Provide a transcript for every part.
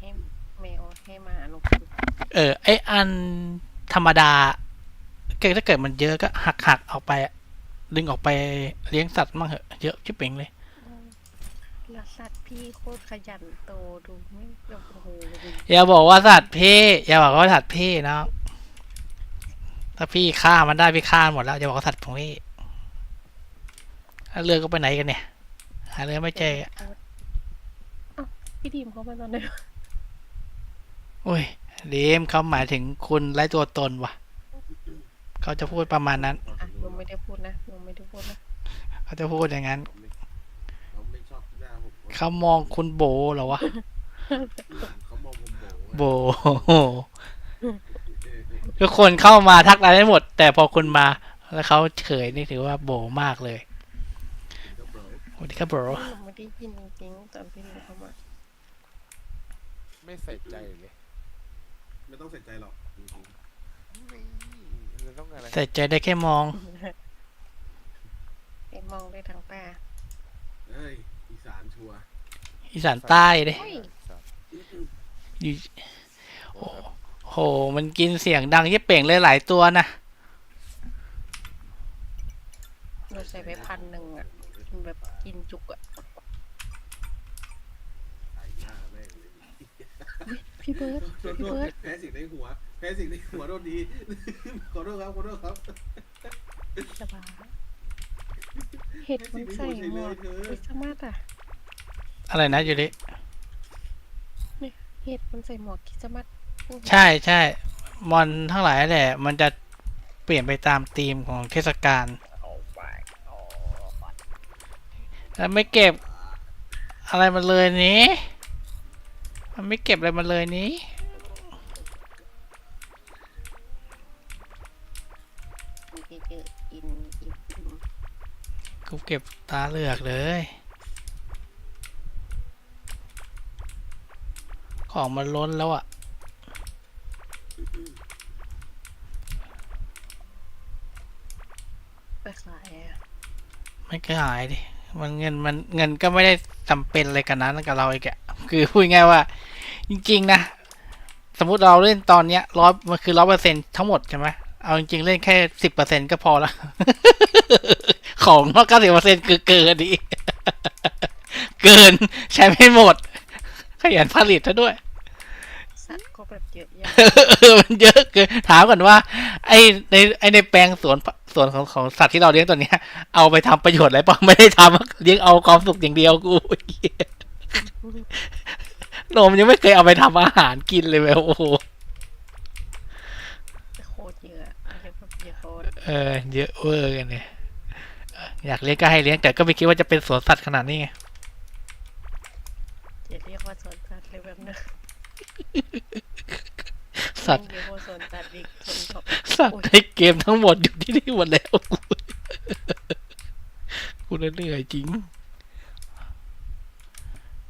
ให้แมวให้หมาหนูกินเออ ไออันธรรมดาเกิดถ้าเกิดมันเยอะก็หักหักๆออกไปอะดึงออกไปเลี้ยงสัตว์มั่งเหอะเยอะชิบเป่งเลยแล้วสัตว์พี่โคตรขยันโตดูไม่แบบโอ้โหดูอย่าบอกว่าสัตว์พี่อย่าบอกว่าสัตว์พี่นะถ้าพี่ฆ่ามันได้พี่ฆ่ามันหมดแล้วอย่าบอกว่าสัตว์ของพี่แล้วเรือก็ไปไหนกันเนี่ย หาเรือไม่เจออะเอ้า พี่ดีมเขามาตอนไหนวะโอ้ยเดมเขาหมายถึงคุณไร้ตัวตนว่ะเขาจะพูดประมาณนั้นอะหนูไม่ได้พูดนะหนูไม่ได้พูดนะเขาจะพูดอย่างนั้นเขาไม่ชอบหน้าผมเขามองคุณโบเหรอวะเขามองผมโบโบทุกคนเข้ามาทักอะไรได้หมด แต่พอคุณมา แล้วเขาเฉยนี่ถือว่าโบมากเลยก็โบสวัสดีครับโบ หนูไม่ได้ยินจริงๆตอนพี่ดีมเข้ามา ไม่ใส่ใจเลยไม่ต้องใส่ใจหรอกจริงนี่เราต้องอะไรแต่ใจได้แค่มอง ไปมองได้ทางตาๆเอ้ยอีสานชัวร์อีสานใต้เลยโอ้ยสัตว์อยู่โอ้โห มันกินเสียงดังยี่เป่งเลยหลายตัวนะ หนูใส่ไปพันหนึ่งอะมันแบบกินจุกอะ ใส่หน้าแม่งเลย พี่เบิร์ดโทษพี่โทเบิร์ษดแพ้สิ่งในหัว แพ้สิ่งในหัวโทษดี ขอโทษครับขอโทษครับสบายเห็ดมันใส่หมวกคริสต์มาสอะอะไรนะยูริเห็ดมันใส่หมวกคริสต์มาสใช่ใช่มอนทั้งหลายแหละ มันจะเปลี่ยนไปตามธีมของเทศกาลเอาไปเอาแล้วไม่เก็บ อะไรมาเลยนี้ มันไม่เก็บอะไรมาเลยนี้พี่เจออินอินอินกูเก็บตาเหลือกเลย ของมันล้นแล้วอะไปขายอะไม่ก็หายดิ มันเงินมันเงินก็ไม่ได้จำเป็นอะไรกันนั้นกับเราอีกอะ คือพูดง่ายๆว่า จริง ๆ นะ สมมุติเราเล่นตอนเนี้ยร้อยมันคือร้อยเปอร์เซ็นทั้งหมดใช่ไหมเอาจริง ๆ เล่นแค่สิบเปอร์เซ็นก็พอละของนอกเก้าสิบเปอร์เซ็นคือเกินดิเกินใช้ไม่หมด ขยันผลิตซะด้วยสัตว์ก็แบบเยอะแยะเออมันเยอะเกินถามก่อนว่า ไอในไอในแปลงสวนสวนของของสัตว์ที่เราเลี้ยงตัวเนี้ย เอาไปทำประโยชน์อะไรเปล่าไม่ได้ทำเลี้ยงเอาความสุขอย่างเดียวกู เหี้ยนมยังไม่เคยเอาไปทำอาหารกินเลยแบบโอ้โหโคตรเยอะเยอะแบบเยอะโคตรเออเยอะเวอร์กันเนี่ยเอออยากเลี้ยงก็ให้เลี้ยงแต่ก็ไม่คิดว่าจะเป็นสวนสัตว์ขนาดนี้ไงอย่าเรียกว่าสวนสัตว์เลยแบบนั้นสัตว์เรียกว่าสวนสัตว์อีกคนบอกสัตว์ในเกมทั้งหมดอยู่ที่นี่หมดแล้วกูกูเหนื่อยจริง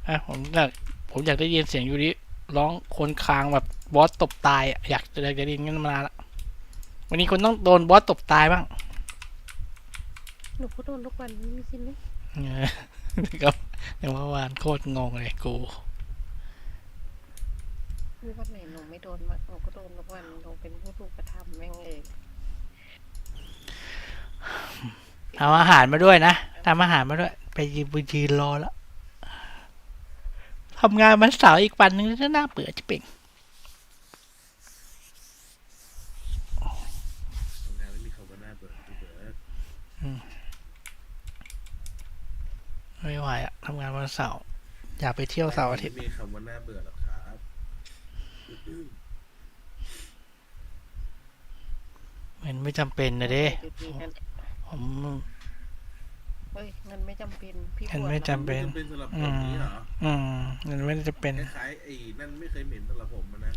อะผมอยากผมอยากได้ยินเสียงยูริร้องคนคางแบบบอสตบตายอะอยากอยากจะได้ยินงั้นมานานละวันนี้คุณต้องโดนบอสตบตายบ้างหนูก็โดนทุกวันไม่มีกินไหมเออครับแต่เมื่อวานโคตรงงเลยกูมีวันไหนหนูไม่โดนมางหนูก็โดนทุกวันหนูเป็นผู้ถูกกระทำแม่งเองทำอาหารมาด้วยนะทำอาหารมาด้วย ไปยืนยืนรอแล้ว ทำงานมันเสาร์อีกวันนึงจะน่าเบื่อจะเป่งทำงานไม่มีคำว่าหน้าเบื่อพี่เบิร์ดไม่ไหวอะทำงานวันเสาร์อยากไปเที่ยวเสาร์อาทิตย์ไม่มีคำว่าหน้าเบื่อหรอกครับมันไม่จำเป็นนะเด้อยู่ดีนั่นแหละผม เฮ้ยเงินไม่จำเป็น พี่เงินควรไม่นะจำเป็นจะเป็นสำหรับผมนี้เหรออืมมันไม่ได้จำเป็น คล้ายๆไอ้นั่นไม่เคยเหม็นสำหรับผมอะนะ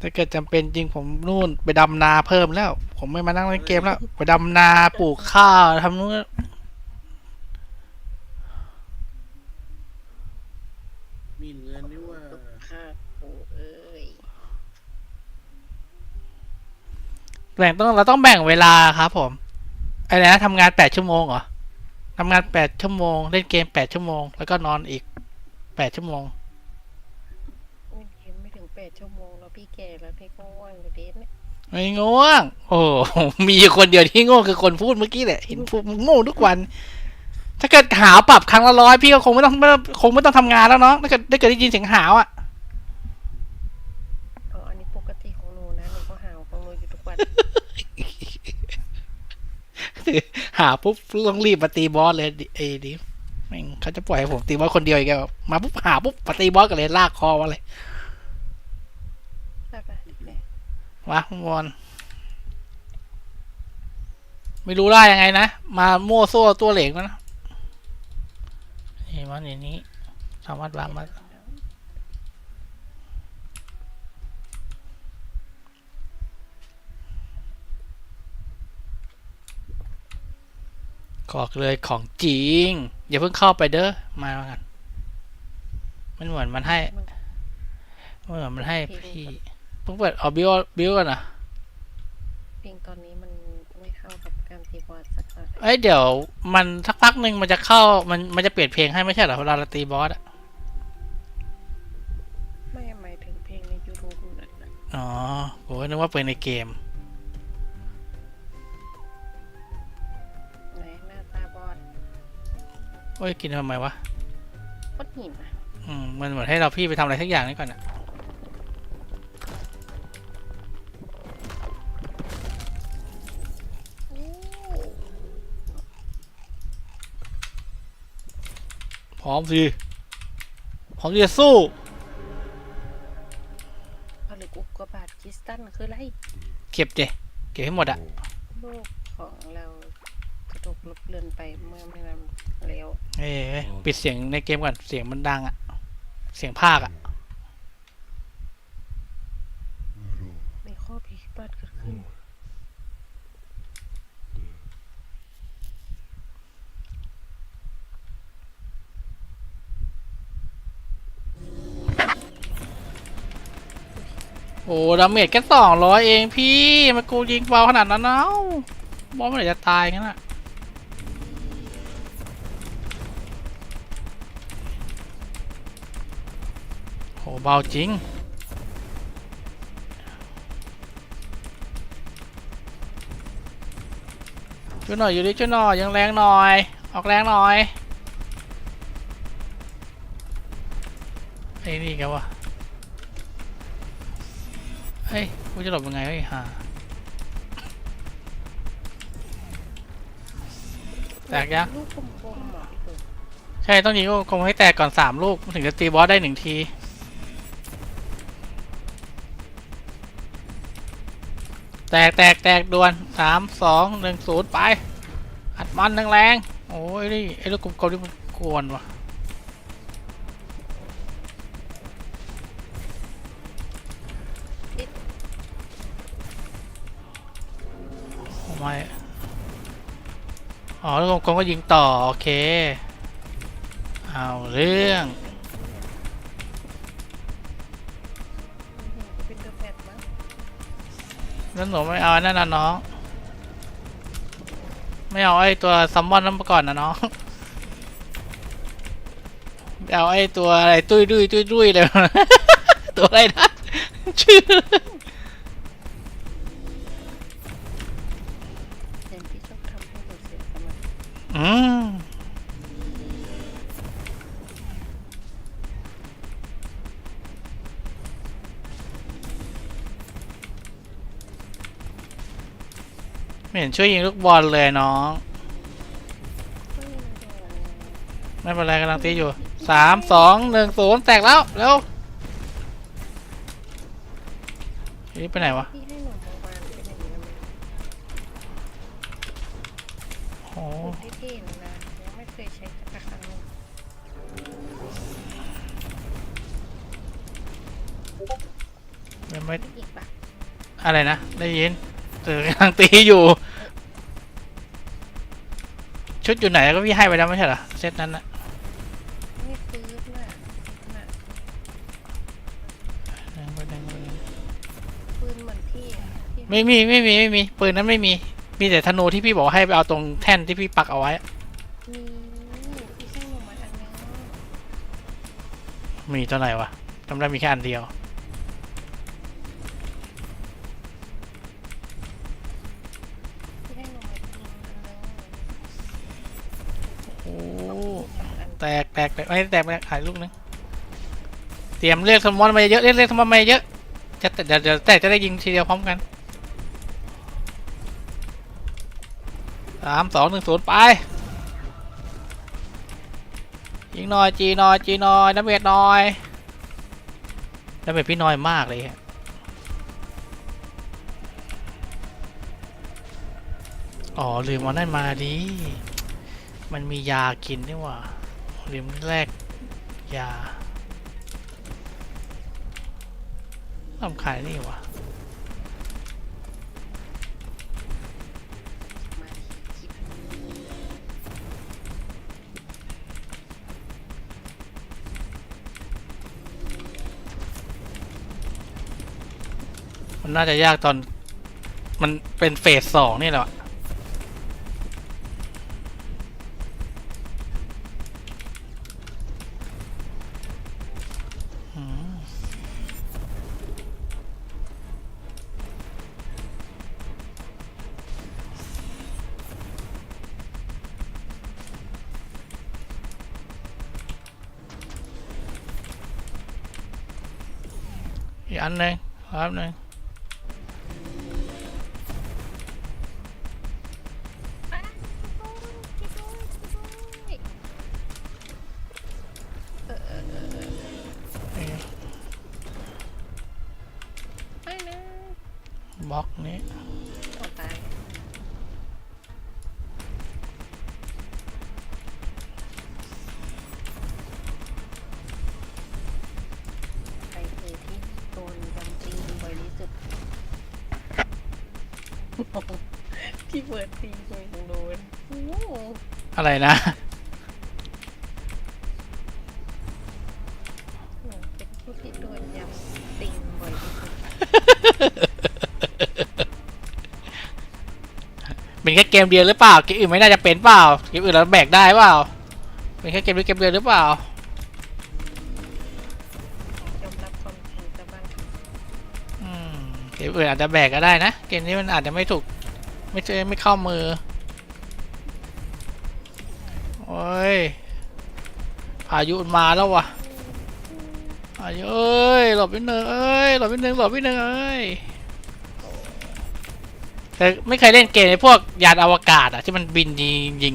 ถ้าเกิดจำเป็นจริงผมนู่นไปดำนาเพิ่มแล้ว ผมไม่มานั่งเล่นเกมแล้ว ไปดำนาปลูกข้าวทำนู้นมีเงินนี่ว่าค่ะกูเอ้ยแบ่งต้องเราต้องแบ่งเวลาครับผมอะไรนะทำงานแปดชั่วโมงเหรอ ทำงานแปดชั่วโมง เล่นเกมแปดชั่วโมง แล้วก็นอนอีกแปดชั่วโมงไม่แปดชั่วโมงแล้วพี่แก่แล้วพี่ก็ง่วงอยู่เดทเนี่ยไม่ง่วง โอ้โหมีอยู่คนเดียวที่โง่คือคนพูดเมื่อกี้แหละ เห็นพูดโง่ทุกวัน ถ้าเกิดหาวปรับครั้งละร้อยพี่ก็คงไม่ต้องไม่ต้องคงไม่ต้องทำงานแล้วเนาะ ถ้าเกิดถ้าเกิดได้ยินเสียงหาวอะ อ๋ออันนี้ปกติของหนูนะหนูก็หาวของหนูอยู่ทุกวัน หาปุ๊บต้องรีบมาตีบอสเลยไอ้ดิแม่งเขาจะปล่อยให้ผมตีบอสคนเดียวอีกแล้วมาปุ๊บหาปุ๊บมาตีบอสกันเลยลากคอมาเลยได้ปะแม่วะบอลไม่รู้ได้ยังไงนะ มามั่วซั่วตัวเหล็กนะนี่มันอย่างนี้ สามารถวางมา กอกเลยของจริง อย่าเพิ่งเข้าไปเด้อมากันมันเหมือนมันให้มันมันเหมือนมันให้พี่เพิ่งเปิดเอาบิวบิวกันนะเพลงตอนนี้มันไม่เข้ากับการตีบอสสักหน่อยเอ้ยเดี๋ยวมันสักพักหนึ่งมันจะเข้ามันมันจะเปลี่ยนเพลงให้ไม่ใช่เหรอเวลาเราตีบอสอะไม่หมายถึงเพลงใน YouTube นั่นน่ะอ๋อโหนึกว่าเป็นในเกม โอ้ยกินทำไมวะโคตรหินอะอืมมันเหมือนให้เราพี่ไปทำอะไรสักอย่างนี่ก่อนอะพร้อมสิพร้อมที่จะสู้ผลึกอุกกาบาตคริสตัลคืออะไรเก็บเจเก็บให้หมดอะโลกของเรา จะถูกลบเลือนไปเมื่อไม่นานแล้วเอ้ยเอ้ยปิดเสียงในเกมก่อน เสียงมันดังอะเสียงภาคอะมีข้อผิดพลาดเกิดขึ้น โอ้ดาเมจแค่สองร้อยเองพี่ มากูยิงเบาขนาดนั้นเนาะบอสไม่ได้จะตายงั้นอะ หเบาจริง ช่วยหน่อยอยู่ดิช่วยหน่อยยังแรงหน่อย ออกแรงหน่อยไอ้นี่กันวะเฮ้ยกูจะหลบยังไงวะไอ้ห่าแตกยังใช่ต้องยิงคงให้แตกก่อนสามลูกถึงจะตีบอสได้หนึ่งที แตกแตกแตกด่วนสามสองหนึ่งศูนย์ไป อัดมันแรงๆโอ้ยนี่ไอ้ลูกกลมๆนี่มันกวนว่ะไม่อ๋อลูกกลมๆก็ยิงต่อ โอเค เอาเรื่อง นั้นหนูไม่เอาอันนั่นนะน้อง ไม่เอาไอ้ตัวซัมมอนนั้นมาก่อนนะน้องเอาไอ้ตัวอะไรตุ้ยดุยตุ้ยดุยเลยตัวอะไรนะชื่อ ห็นช่วยยิงลูกบอลเลยน้องไม่ได้เลยไม่เป็นไรกำลังตีอยู่สามสองหนึ่งศูนย์แตกแล้วเร็วนี่ไปไหนวะพี่ให้หนูมาวางเป็นอย่างนี้นะโอ้โอ้เท่ๆนะยังไม่เคยใช้สักครั้งหนึ่งยังไม่อีกปะอะไรนะ ได้ยินเออกำลังตีอยู่ ชุดอยู่ไหนก็พี่ให้ไปแล้วไม่ใช่เหรอเซตนั้นนะไม่ฟื้นน่ะน่ะยังไม่ได้ไม่ได้ปืนเหมือนพี่อะพี่ไม่มีไม่มีไม่มีปืนนั้นไม่มี มีแต่ธนูที่พี่บอกให้ไปเอาตรงแท่นที่พี่ปักเอาไว้ มีพี่ให้หนูมาอันนึงมีตัวไหนวะจำได้มีแค่อันเดียว กแตกแตกไม่แตกไม่ายลูกนึงเตรียมเรียกสมอนมาเยอะเรียกเรียกสมอนมาเยอะจะเดี๋ยวเดี๋ยวแตกจะได้ยิงทีเดียวพร้อมกันสามสองหนึ่งศูนย์ไปยิงหน่อยจีหน่อยจีหน่อยน้ำเบ็ดหน่อยน้ำเบ็ดพี่น้อยมากเลยฮะอ๋อลืมเอานั่นมาดิมันมียากินนี่หว่า ลืมแลกยาทำขายนี่ว่ามันน่าจะยากตอนมันเป็นเฟสสองนี่แหละ อีกอันห พี่เบิร์ดตีคงโดนโอ้โหอะไรนะ หนูเป็นผู้ที่โดนยำติงบ่อยที่สุดเป็นแค่เกมเดียวหรือเปล่าเกมอื่นไม่น่าจะเป็นเปล่าเกมอื่นเราแบกได้เปล่าเป็นแค่เกมนี้เกมเดียวหรือเปล่า มเกมอื่นอาจจะแบกก็ได้นะ เกมนี้มันอาจจะไม่ถูก ไม่เจอไม่เข้ามือ โอ้ยพายุมันมาแล้ววะพายุเอ้ยหลบนิดนึงเอ้ยหลบนิดนึงหลบนิดนึงเอ้ยแต่ไม่เคยเล่นเกมในพวกยานอวกาศอะที่มันบินยิงยิง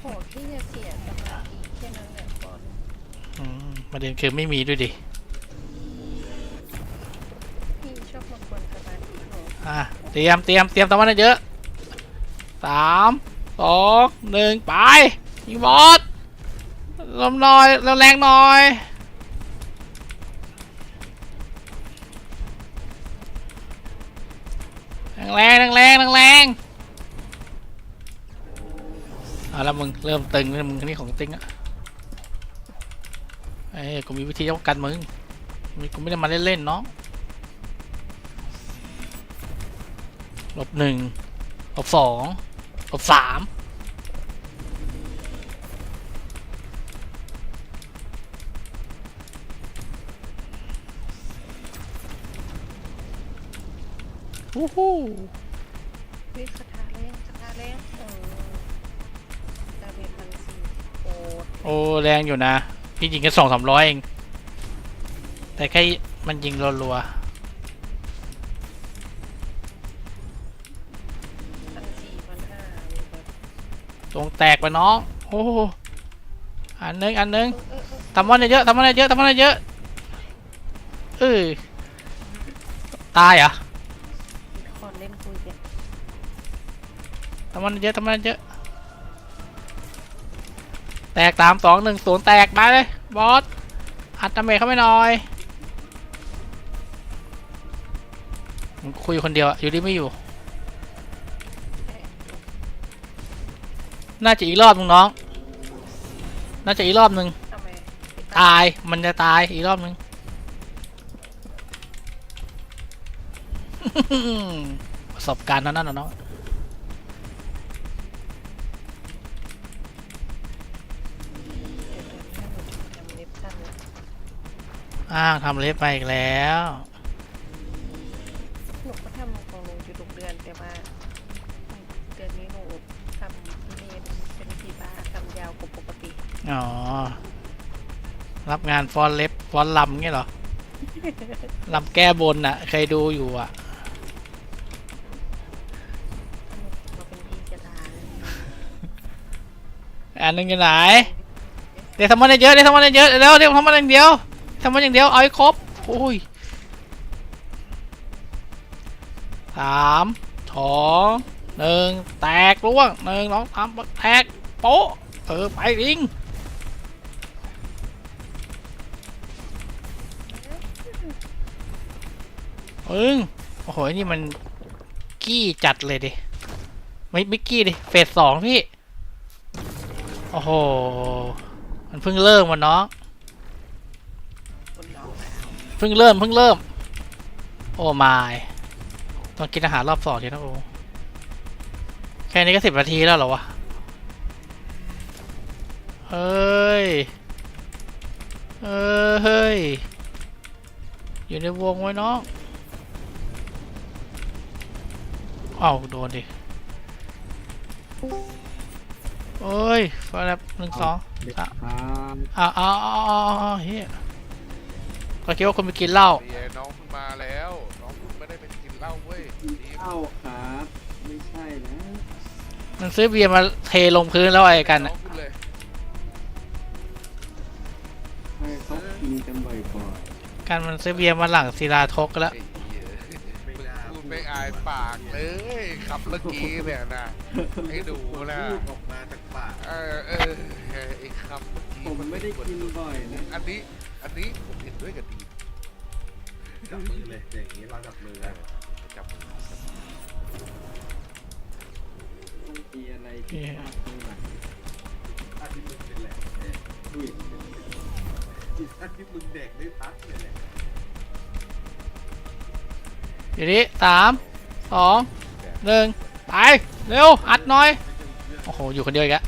โหที่จะเสียสมาธิแค่นั้นแหละบอลอืมประเด็นคือไม่มีด้วยดิ อะเตรียมเตรียมเตรียมตะวันเยอะสามสองหนึ่งไปยิงบอสลมหน่อยลมแรงหน่อยแรงแรงแรงแรงแรงเอาละมึงเริ่มตึงแล้วมึงนี่ของตึงอะเอ้ยกูมีวิธีป้องกันมึงมีกูไม่ได้มาเล่นๆเนาะ ลบหนึ่งลบสองลบสามวู้ฮู้วิคาถาแรงคาถาแรงเออดาเมจมันสีโอ้โอ้แรงอยู่นะ พี่ยิงแค่สองสามร้อยเอง แต่แค่มันยิงรัวพั ๆตรงแตกไปน้อง โอ้โหอันหนึงอันหนึงเออเออทำมันเยอะๆทำมันเยอะๆทำมันเยอะเออตายเหรอเออคอนเล่นคุยกันทำมันเยอะทำมันเยอะแตกสามสองหนึ่งศูนย์แตกมาเลยบอสอัดดาเมจเข้าไปหน่อยมึงคุยคนเดียวอะอยู่ดีไม่อยู่ น่าจะอีกรอบนึงน้อง น่าจะอีกรอบนึง ทำไมตาย มันจะตายอีกรอบนึง ประสบการณ์เท่านั้นนะน้องอ้าทำเล็บไปอีกแล้ว รับงานฟอนเล็บฟอนลำเงี้ยเหรอลำแก้บนอะเคยดูอยู่อะ เราเป็นพี่จะตายอันหนึงอยู่ไหนเดี๋ยวทำมันเยอะเดี๋ยวทำมันเยอะเดี๋ยวเดี๋ยวทำมันอย่างเดียวทำมันอย่างเดียวเอาให้ครบโอ้ยสามสองหนึ่งแตกล่วงหนึ่งสองสามแตกโป๊ะเออไปลิง เอิงโอ้โหนี่มันกี้จัดเลยดิไม่ไม่กี้ดิเฟสสองพี่ โอ้โห มันเพิ่งเริ่มวันน้องเพิ่งเริ่มเพิ่งเริ่ม โอ้มายต้องกินอาหารรอบสองทีนะโอ้แค่นี้ก็สิบนาทีแล้วเหรอวะ เฮ้ยเออเฮ้ย อยู่ในวงไว้น้อง เอ้าโดนดิโอ้ยฟาแลบหนึ่งสองครับอ้าวอ้าวอ้าวอ้าวอ้าวเฮียก็คิดว่าคุณไปกินเหล้าเดี๋ยวน้องคุณมาแล้ว น้องคุณไม่ได้เป็นกินเหล้าเว้ยนี่เข้าครับไม่ใช่นะ มันซื้อเบียร์มาเทลงพื้นแล้วอะไรกันน้อะองคุณเลยให้เขากินกันบ่อยการมันซื้อเบียร์มาหลังศิลาทกแล้ว ไอ้เหี้ยคุณไม่อายปากเลยขับเมื่อกี้เนี่ยนะๆให้ดูนะ พูดออกมาจากปาก เออเออไอ้คำเมื่อกี้ผมไม่ได้กินบ่อยนะ อันนี้ อันนี้ผมเห็นด้วยกับดี จับมือเลยอย่างนี้เราจับมือเออจับมือต้องมีอะไรที่พลาดตรงไหนพลาดที่มึงเป็นแหละดุยพลาดที่มึงเด็กไม่พักเนี่ยแหละ ทีนี้สามสองหนึ่งไป เร็ว อัดหน่อย โอ้โห อยู่คนเดียวอีกแล้ว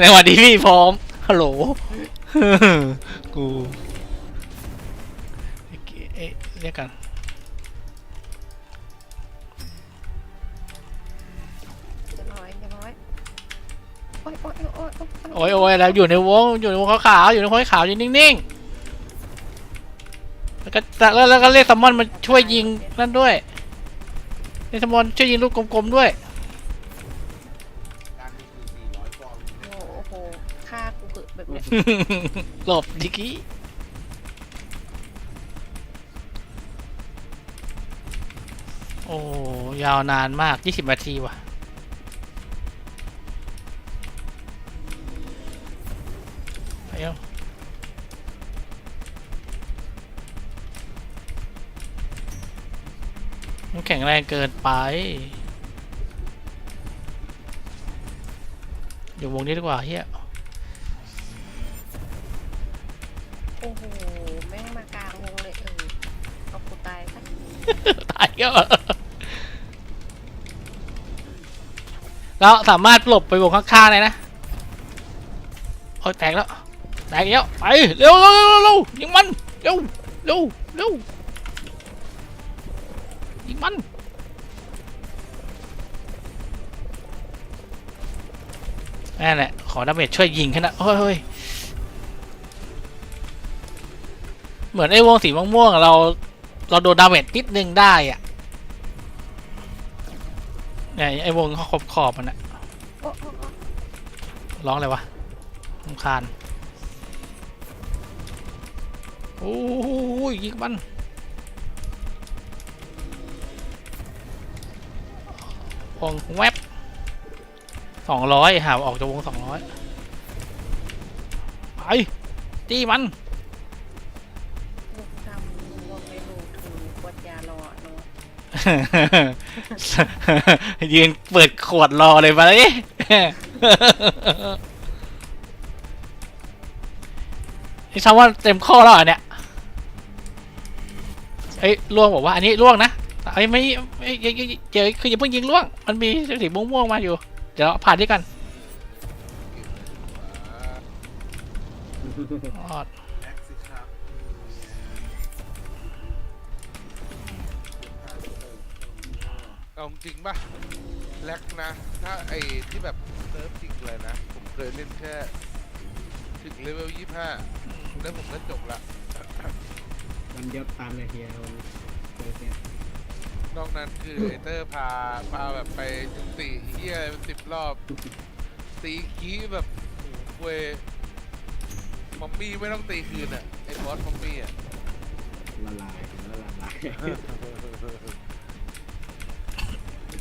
ในวันที่พี่พร้อม ฮัลโหล กู โอ้ยโอ้ยโอ้ยโอ้ยโอ้ยโอ้ยแล้วอยู่ในวงอยู่ในวงขาวๆอยู่ในวงขาวๆอยู่นิ่งๆแล้วก็แล้วแล้วก็เรียกซัมมอนมาช่วยยิงนั่นด้วยเรียกซัมมอนช่วยยิงลูกกลมๆด้วยโอ้โหฆ่ากูเกิดแบบเนี้ยหลบดิกี้โอ้ยาวนานมากยี่สิบนาทีว่ะ งแรงเกินไป อยู่วงนี้ดีกว่าเฮียโอ้โห แม่งมากลางวงเลยเออเอากูตายซะตายก็แล้วสามารถหลบไปวงข้างๆเลยนะโอ้ยแตกแล้วแตกแล้วไปเร็วเร็วเร็วเร็วยิงมันเร็วเร็วเร็วยิงมัน นั่นแหละ ขอดาเมจช่วยยิงแค่นั้นโอ้ยเฮ้ยเหมือนไอ้วงสีม่วงๆเราเราโดนดาเมจนิดนึงได้อะเนี่ยไอ้วงขอบขอบมันอะร้องอะไรวะรำคาญโอ้ยยิงมันวงแวบ องร้อยหาออกจากวงสองร้อยไปตีมันลูกทำวงไม่รู้ถูกกดยารอเนาะยืนเปิดขวดรอเลยมาเลยนี่ชาว่าเต็มข้อแล้วเหรอเนี่ยเอ้ยล่วงบอกว่าอันนี้ล่วงนะไอ้ยไม่ไม่อย่าอย่าอย่าคืออย่าเพิ่งยิงล่วง มันมีสีม่วงๆมาอยู่ เดี๋ยวผ่านที่กันรอดแม็กซิครับก็เอาจริงป่ะแลกนะ ถ้าไอ้ที่แบบเซิร์ฟจริงเลยนะ ผมเคยเล่นแค่ถึงเลเวลยี่ห้าแล้วผมก็จบละ วันเดียวตันเลยเฮียวันเปิดเนี่ย นอกนั้นคือไอเตอร์พาพาแบบไปจุติเฮียเป็นสิบรอบ ตีคีแบบโอ้โหเวยมัมมี่ไม่ต้องตีคืนอะไอ้บอสมัมมี่อะละลายละลาย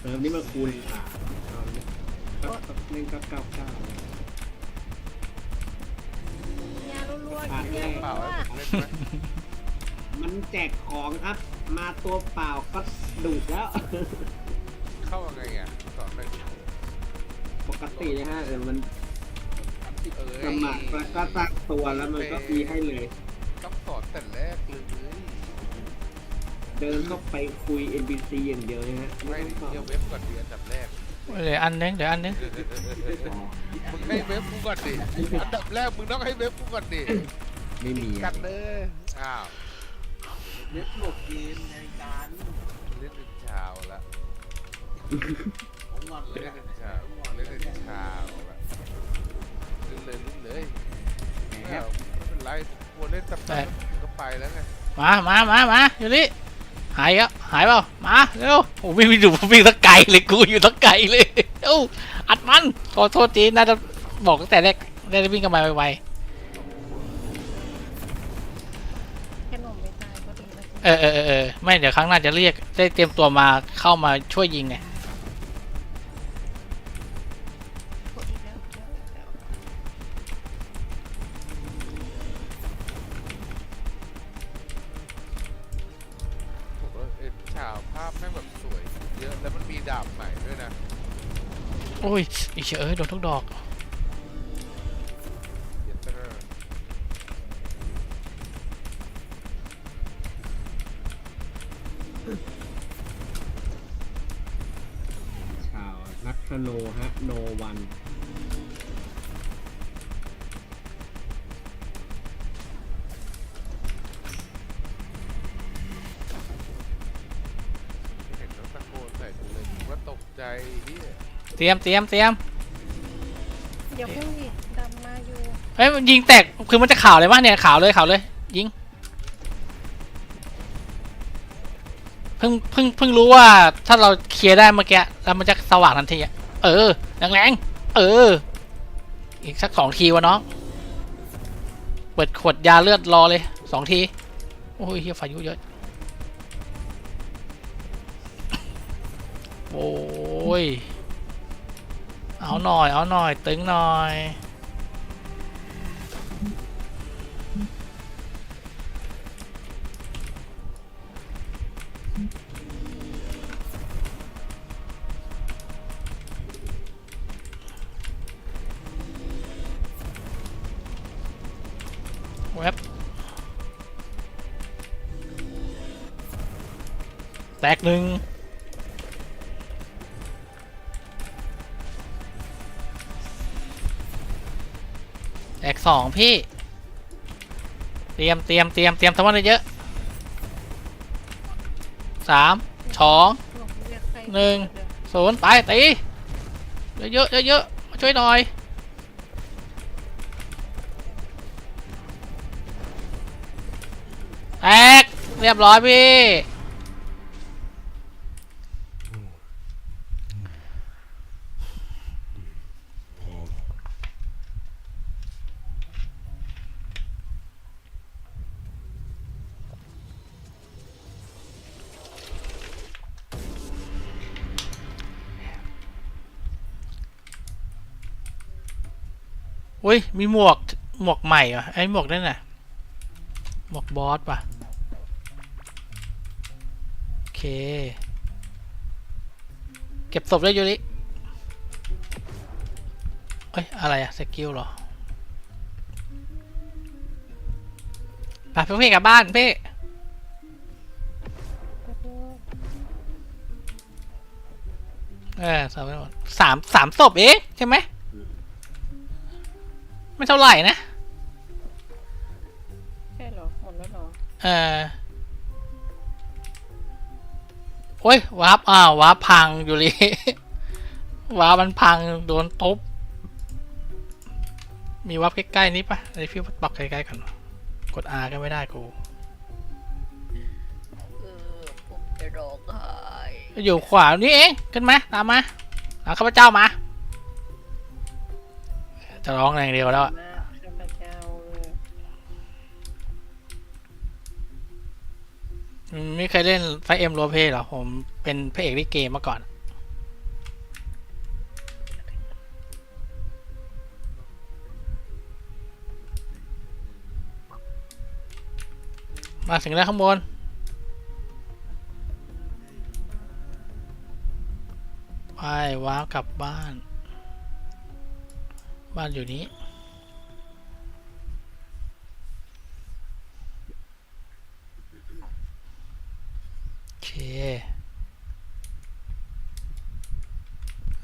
เติมนี่มาคูณสามเอาเนี่ยก็เล่นก็เก้าเก้ายรัวๆอะกินยาเปล่ารัวให้ผมเล่นไหมมันแจกของครับ มาตัวเปล่าก็ดุแล้ว เข้ายังไงอะสอนหน่อยดิปกตินะฮะเออมันเอ้ยสมัครแล้วก็ตั้งตัวแล้วมันก็มีให้เลย ต้องสอนแต่แรกเลยเดินเข้าไปคุย NPC อย่างเดียวนะฮะไม่ไม่ดิต้องเดี๋ยวสอบเว็บก่อนดีอันดับแรกเดี๋ยวอันนึงเดี๋ยวอันนึงมึงให้เว็บกูก่อนดิอันดับแรกมึงต้องให้เว็บกูก่อนดิไม่มีกัอะนเลยอ้าว เว็บโหลดเกมในการเล่นเป็นชาวละของวันเลยเล่นเป็นชาวเล่นเป็นชาวละเล่นเลยเล่นเลยอ้าวไม่เป็นไรผมกลัวเล่นตับแต่ก็ไปแล้วไงมามามามาอยู่นี่หายอะหายเปล่า มาเร็วโอ้วิ่งไปดูวิ่งตะไกลเลยกูอยู่ตะไกลเลยเอ้าอัดมันขอโทษทีน่าจะบอกตั้งแต่แรกได้วิ่งกันมาไวแเออเออเออเออไม่เดี๋ยวครั้งหน้าจะเรียกได้เตรียมตัวมาเข้ามาช่วยยิงไงกดอีกแล้วอีกแล้วอีกแล้วผมว่าเอ็นชาวภาพแม่งแบบสวย เยอะ แล้วมันมีดาบใหม่ด้วยนะ โอ้ยอีเฉยเอ้ยโดนทุกดอก โนฮะโนวันเห็นแล้วตะโกนใส่กูเลยผมว่าตกใจเฮียเตรียมเตรียมเตรียมเดี๋ยวเพิ่งดิดำมาอยู่เฮ้ยมันยิงแตกคือมันจะข่าวเลยวะเนี่ยข่าวเลยข่าวเลย ยิงเพิ่งเพิ่งเพิ่งรู้ว่าถ้าเราเคลียร์ได้เมื่อกี้แล้วมันจะสว่างทันทีอะ เออแรงแรงเออ อีกสักสองทีวะน้อง เปิดขวดยาเลือดรอเลยสองที โอ้ยเฮียพายุเยอะ โอ้ย เอาหน่อย เอาหน่อย ตึงหน่อย แตกหนึ่งแตกสองพี่ เตรียมเตรียมเตรียมเตรียมสมองเยอะสามสอง หนึ่งเยวศูนย์ไปตีเยอะๆเยอะมาช่วยหน่อยแตกเรียบร้อยพี่ อุ้ย มีหมวก หมวกใหม่เหรอไอ้หมวกนั่นน่ะ หมวกบอสป่ะ โอเค เก็บศพได้ยูริเอ้ย อะไรอะสกิลเหรอไปเพี่กลับบ้านพี่เออสามหมดสามสามศพเองใช่ไหม ไม่เท่าไหร่นะใช่เหรอ หมดแล้วเหรอ เออโอ้ย วาร์ปอ้าววาร์ปพังอยู่เลยวาร์ปมันพัง โดนทุบมีวาร์ปใกล้ ๆ นี้ปะไอพี่ปักใกล้ ๆ กัน กด R ก็ไม่ได้กูเออผมจะร้องไห้อยู่ขวานี่เอง ขึ้นมา ตามมาเอาข้าพเจ้ามา จะร้องอย่างเดียวแล้วอะมากข้าพเจ้าไม่เคยเล่นไฟเอ็มโรเพหรอ ผมเป็นพระเอกลิเกมาก่อน มาถึงแล้วข้างบนไปว้าวกลับบ้าน บ้านอยู่นี้ โอเค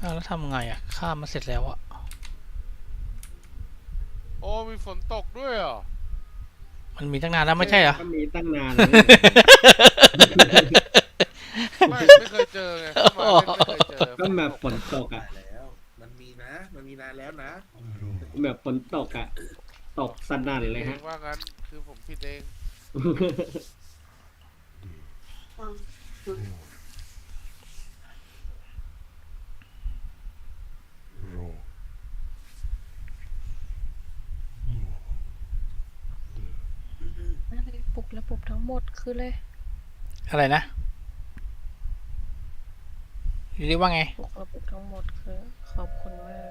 อ้าวแล้วทำไงอะ ข้ามมาเสร็จแล้วอะ โอ้ มีฝนตกด้วยเหรอมันมีตั้งนานแล้วไม่ใช่เหรอก็มีตั้งนานเลยไม่ไม่เคยเจอไงเข้ามาเล่นไม่เคยเจอก็แบบฝนตกตาอะยแล้วมั นมีนะ มันมีนานแล้วนะแบบฝนตกอะตกสนั่นเลยฮะ ว่างั้นคือผมผิดเองนั่นเลยปลุกแล้วปลุกทั้งหมดคือเลย อะไรนะ เรียกว่าไงปลุกแล้วปลุกทั้งหมดคือ ขอบคุณมาก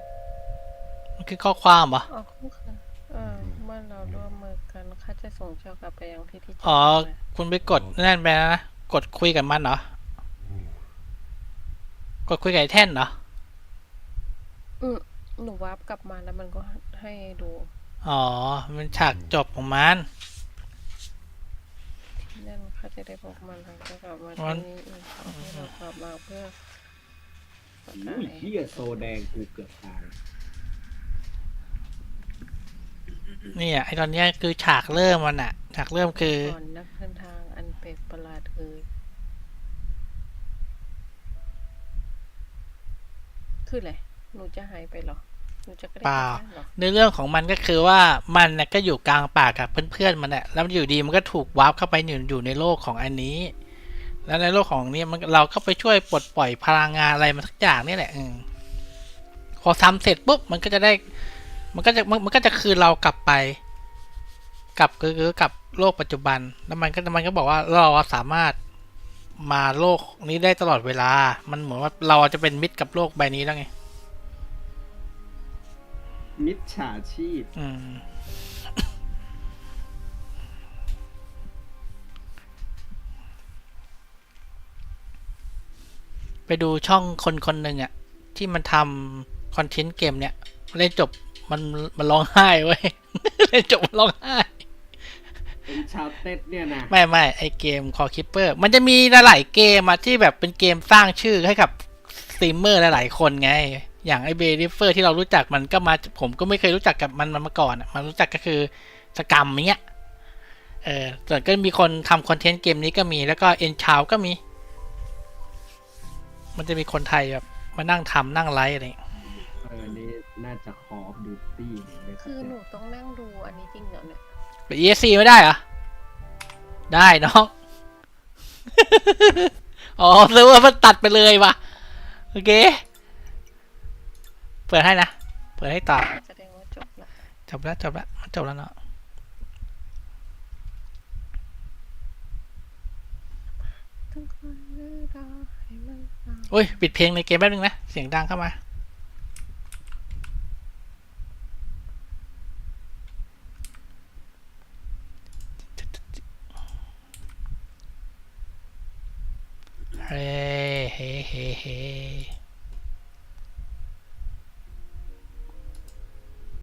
มันคือข้อความเหรออ๋อคือค่ะเออเมื่อเราร่วมมือกันข้าจะส่งเจ้ากลับไปยังที่ที่เจ้าอ๋อมาคุณไปกดนั่นไปนะ กดคุยกับมันเหรอ กดคุยกับไอ้แท่นเหรอ อืมหนูวาร์ปกลับมาแล้วมันก็ให้ดูอ๋อ มันฉากจบของมันนั่นเขาจะได้บอกมันเราจะกลับมามัที่นนี่อีกขอให้เรากลับมาเพื่อประกา อุ้ยศเฮียโซแดงกูเกือบตายนี่อะไอตอนเนี้ยคือฉากเริ่มมันอะฉากเริ่มคือ ก่อนนักเดินทางอันแปลกประหลาดเอ่ยคืออะไรหนูจะหายไปเหรอหนูจะกระเด็นเปล่า ไปบ้นเหรอในเรื่องของมันก็คือว่ามันน่ะก็อยู่กลางป่ากับเพื่อนๆมันน่ะแล้วอยู่ดีมันก็ถูกวาร์ปเข้าไปอยู่อยู่ในโลกของอันนี้ แล้วในโลกของนี้มันเราก็ไปช่วยปลดปล่อยพลังงานอะไรมาสักอย่างนี่แหละอืมพอทำเสร็จปุ๊บมันก็จะได้ มันก็จะมันมันก็จะคืนเรากลับไป กลับก็คือกลับโลกปัจจุบัน แล้วมันก็มันก็บอกว่าเราสามารถมาโลกนี้ได้ตลอดเวลา มันเหมือนว่าเราจะเป็นมิตรกับโลกใบนี้แล้วไง มิจฉาชีพ อืม ไปดูช่องคนคนหนึ่งอะที่มันทำคอนเทนต์เกมเนี่ยเล่นจบมันมันร้องไห้เว้ยเล่นจบมันร้องไห้เป็นชาวเต็ดเนี่ยนะไม่ไม่ไอเกมคอคิปเปอร์มันจะมีหลายๆเกมอะที่แบบเป็นเกมสร้างชื่อให้กับสตรีมเมอร์หลายๆคนไง อย่างไอเบริเฟอร์ที่เรารู้จักมันก็มาผมก็ไม่เคยรู้จักกับมันมาก่อนอะมันรู้จักก็คือสกรรมเนี้ยเออส่วนก็มีคนทำคอนเทนต์เกมนี้ก็มีแล้วก็เอ็นชาวก็มี มันจะมีคนไทยแบบมานั่งทำนั่งไลฟ์อะไรอย่างเงี้ยเออนี่น่าจะคอฟดูตี้เลยคือหนูต้องนั่งดูอันนี้จริงเหรอเนี่ยไป ESC ไม่ได้เหรอ ได้น้อง อ๋อซื้อว่ามันตัดไปเลยว่ะ โอเค เปิดให้นะ เปิดให้ต่อ แสดงว่าจบละจบแล้วจบแล้วมันจบแล้วเนาะต้องคอยเวลาให้ โอุ้ย ปิดเพลงในเกมแป๊บนึงนะ เสียงดังเข้ามา เฮ้เฮ้เฮ้เฮ้